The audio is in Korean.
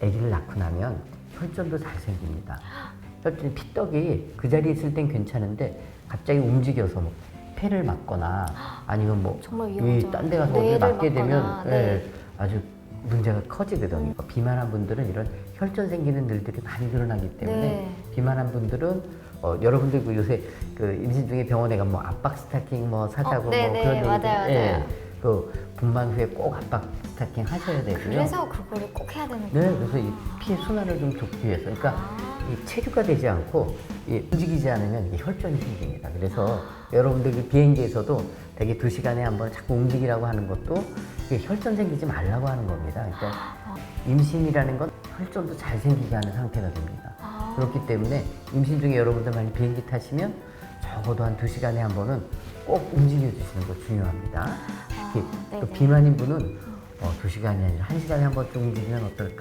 아기를 낳고 나면 혈전도 잘 생깁니다. 혈전 피떡이 그 자리에 있을 땐 괜찮은데 갑자기 움직여서 뭐 폐를 맞거나 아니면 뭐 정말 위험하죠. 딴데 가서 어디 뇌를 맞게 맞거나, 되면 네. 예, 아주 문제가 커지거든요. 그러니까 비만한 분들은 이런 혈전 생기는 늘들이 많이 늘어나기 때문에 네. 비만한 분들은 어, 여러분들 그 요새 그 임신 중에 병원에 가면 뭐 압박 스타킹 뭐 사자고 어, 네, 뭐 네, 그런 얘기 맞아요, 예, 맞아요. 그 분만 후에 꼭 압박 스타킹 하셔야 되고요. 그래서 그거를 꼭 해야 되는 네, 거예요. 그래서 이 피의 순환을 좀 좋기 위해서, 그러니까 아. 이 체류가 되지 않고 이 움직이지 않으면 이게 혈전이 생깁니다. 그래서 여러분들 그 비행기에서도 되게 두 시간에 한번 자꾸 움직이라고 하는 것도 이게 혈전 생기지 말라고 하는 겁니다. 그러니까 임신이라는 건 혈전도 잘 생기게 하는 상태가 됩니다. 아. 그렇기 때문에 임신 중에 여러분들 많이 비행기 타시면 적어도 한 두 시간에 한 번은 꼭 움직여 주시는 거 중요합니다. 특 또. 비만인 분은 어, 두 시간이 아니라 한 시간에 한 번쯤 움직이면 어떨까